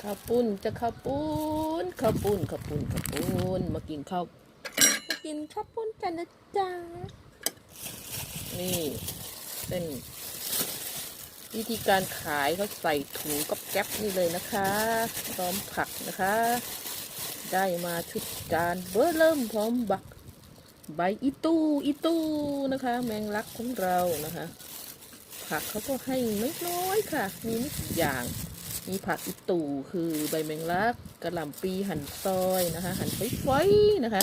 ข้าวปุ้นจะข้าวปุ้นข้าวปุ้นข้าวปุ้นข้าวปุ้นมากินข้าวมากินข้าวปุ้นกันนะจ๊ะนี่เป็นวิธีการขายเขาใส่ถุงกับแก๊ปนี่เลยนะคะพร้อมผักนะคะ ได้มาชุดจานเบอร์เริ่มพร้อมบัก ใบอีตู้อีตู้นะคะ แมงลักของเรานะคะ ผักเขาก็ให้น้อยค่ะ มีไม่กี่อย่าง มีผักอีตู่คือใบแมงลักกระหล่ำปีหั่นซอยนะคะ หั่นฝอยๆนะคะ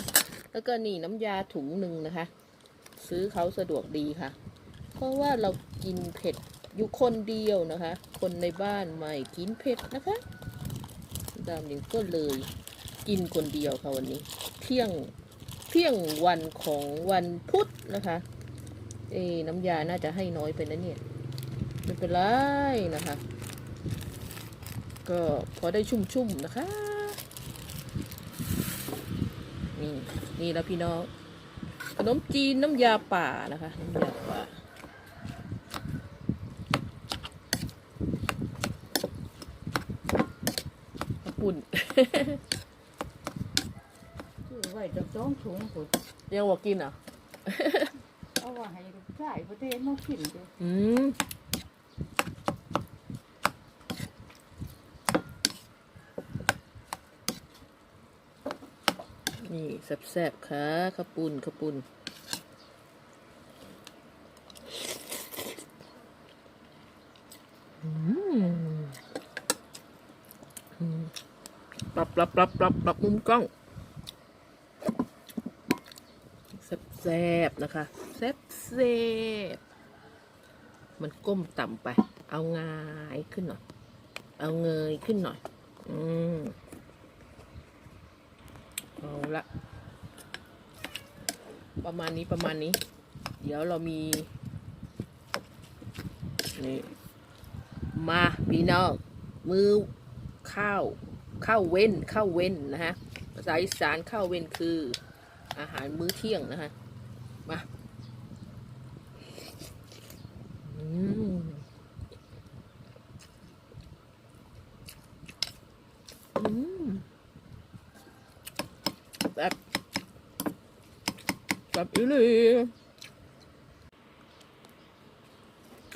แล้วก็นี่น้ำยาถุงหนึ่งนะคะ ซื้อเขาสะดวกดีค่ะ เพราะว่าเรากินเผ็ดอยู่คนเดียวนะคะ คนในบ้านไม่กินเผ็ดนะคะดามนิงก็เลยกินคนเดียวค่ะวันนี้ เที่ยงเที่ยงวันของวันพุธนะคะ เอ้น้ำยาน่าจะให้น้อยไปนะเนี่ยไม่เป็นไรนะคะ ก็พอได้ชุ่มๆนะคะ นี่นี่แล้วพี่น้องขนมจีนน้ำยาป่านะคะน้ำยาป่าขอบปุ่นซื้อไว้จะต้องถุงผุดยังว่ากินอะเอาไว่าให้ลูกชายประเทศมากินดูอืม นี่ แซ่บๆค่ะข้าวปุ้นข้าวปุ้นปรับปรับปรับปรับปรับมุมกล้องแซ่บๆนะคะ แซ่บแซ่บมันก้มต่ำไป เอางายขึ้นหน่อย เอาเงยขึ้นหน่อย อืมเอาละ ประมาณนี้ประมาณนี้ เดี๋ยวเรามีนี่มาพี่น้องมือข้าวข้าวเว้นข้าวเว้นนะฮะภาษาอีสานข้าวเว้นคืออาหารมื้อเที่ยงนะฮะมาอืมอืมแบบ บบอีลี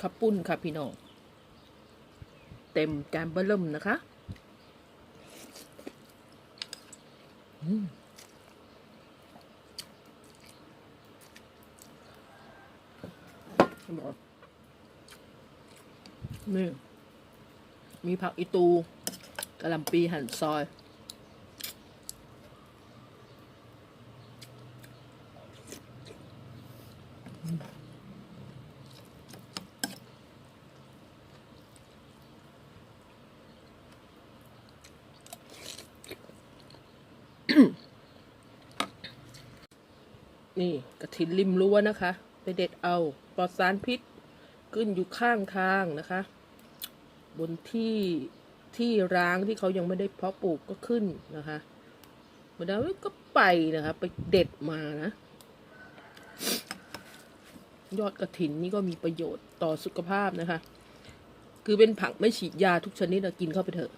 ขับปุ้นค่ะพี่น้อง เต็มจานเบอร์ริ่มนะคะอืมบอกนี่ มีผักอีตูกระหลำปีหั่นซอย นี่กระถินริมรั้วนะคะ ไปเด็ดเอาปลอดสารพิษขึ้นอยู่ข้างทางนะคะ บนที่ที่ร้างที่เขายังไม่ได้เพาะปลูกก็ขึ้นนะคะมาดามก็ไปนะคะ ไปเด็ดมานะ ยอดกระถินนี่ก็มีประโยชน์ต่อสุขภาพนะคะ คือเป็นผักไม่ฉีดยาทุกชนิดกินเข้าไปเถอะ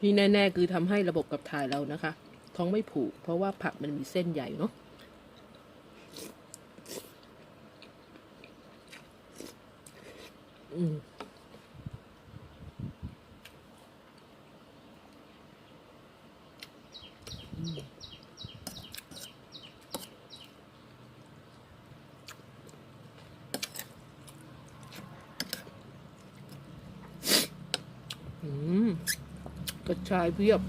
ที่แน่ ๆ คือทำให้ระบบกับถ่ายเรานะคะ ท้องไม่ผูก เพราะว่าผักมันมีเส้นใหญ่เนาะอืมอืมกระชายเพียบ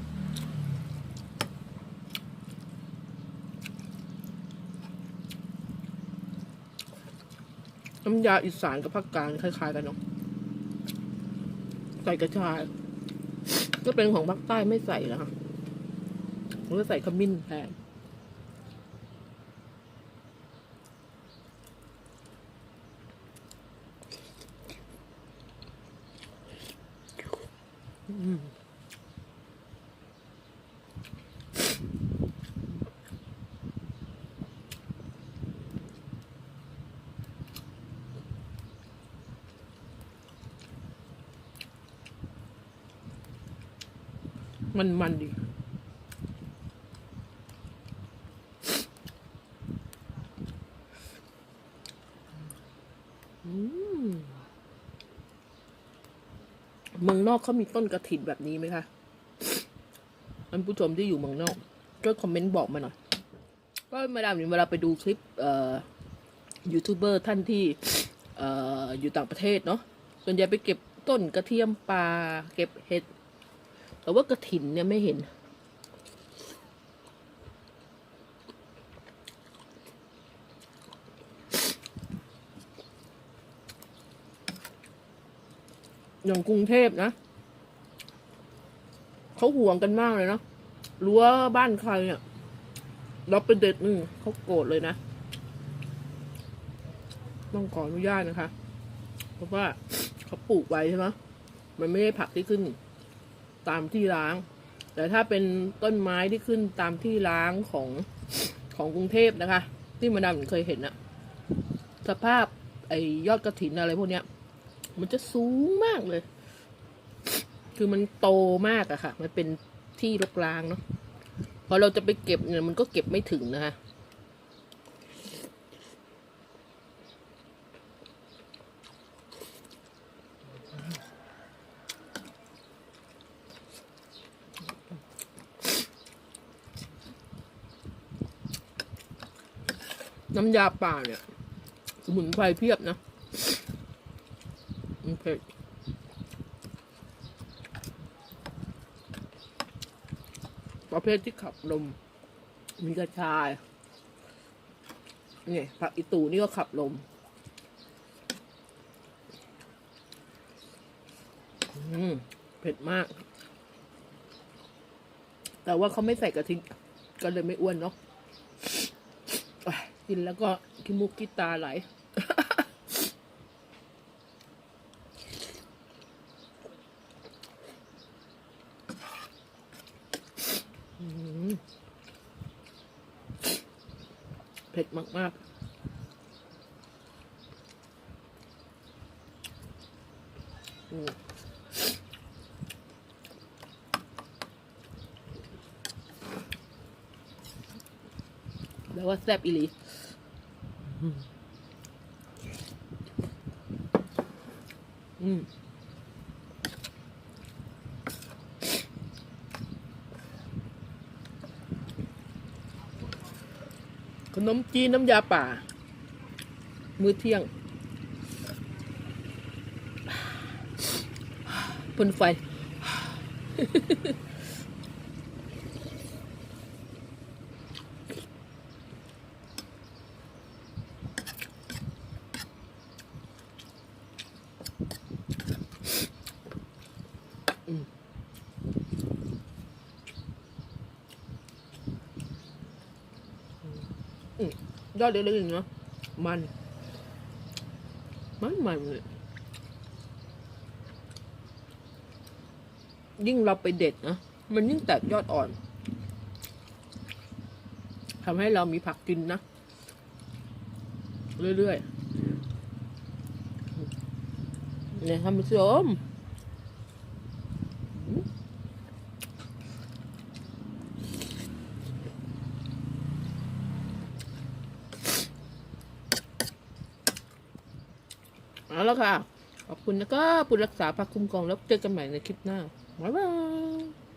ยาอีสานกับภาคกลางคล้าย ๆ กันเนาะใส่กระชายก็เป็นของภาคใต้ไม่ใส่นะคะมันก็ใส่ขมิ้นแทนอืม มันมันดี เมืองนอกเขามีต้นกระถินแบบนี้ไหมคะท่านผู้ชมที่อยู่เมืองนอกช่วยคอมเมนต์บอกมาหน่อย ก็มาดามเวลาไปดูคลิปยูทูบเบอร์ท่านที่เอ่ออยู่ต่างประเทศเนาะ ส่วนใหญ่ไปเก็บต้นกระเทียมป่า เก็บเห็ด แต่ว่ากระถินเนี่ยไม่เห็น อย่างกรุงเทพนะเขาห่วงกันมากเลยเนาะรั้วบ้านใครเนี่ยเราเป็นเด็ดนึงเขาโกรธเลยนะ ต้องขออนุญาตนะคะ เพราะว่าเขาปลูกไว้ใช่ไหมมันไม่ได้ผักที่ขึ้น ตามที่ล้าง แต่ถ้าเป็นต้นไม้ที่ขึ้นตามที่ล้างของของกรุงเทพนะคะ ที่มาดามเคยเห็นอะสภาพไอ้ยอดกระถินอะไรพวกเนี้ย มันจะสูงมากเลย คือมันโตมากอะค่ะ มันเป็นที่รกร้างเนาะพอเราจะไปเก็บเนี่ยมันก็เก็บไม่ถึงนะคะ น้ำยาป่าเนี่ย สมุนไพรเพียบนะเผ็ดประเภทที่ขับลม มีกระชายเนี่ยผักอีตูนี่ก็ขับลมอืมเผ็ดมาก แต่ว่าเขาไม่ใส่กะทิก็เลยไม่อ้วนเนาะ กินแล้วก็ขี้มูกขี้ตาไหล เผ็ดมากๆแล้วว่าแซ่บอีหลี อืมขนมจีนน้ำยาป่า มื้อเที่ยงพ่นไฟ อืมอืม ยอดเล็กๆเนาะมัน มันมันเลยยิ่งเราไปเด็ดนะมันยิ่งแตกยอดอ่อนทำให้เรามีผักกินนะ เรื่อยๆเนี่ยท่านผู้ชม เอาละค่ะ ขอบคุณแล้วก็ปุณรักษาพักคุ้มกองแล้วเจอกันใหม่ในคลิปหน้าบ๊ายบาย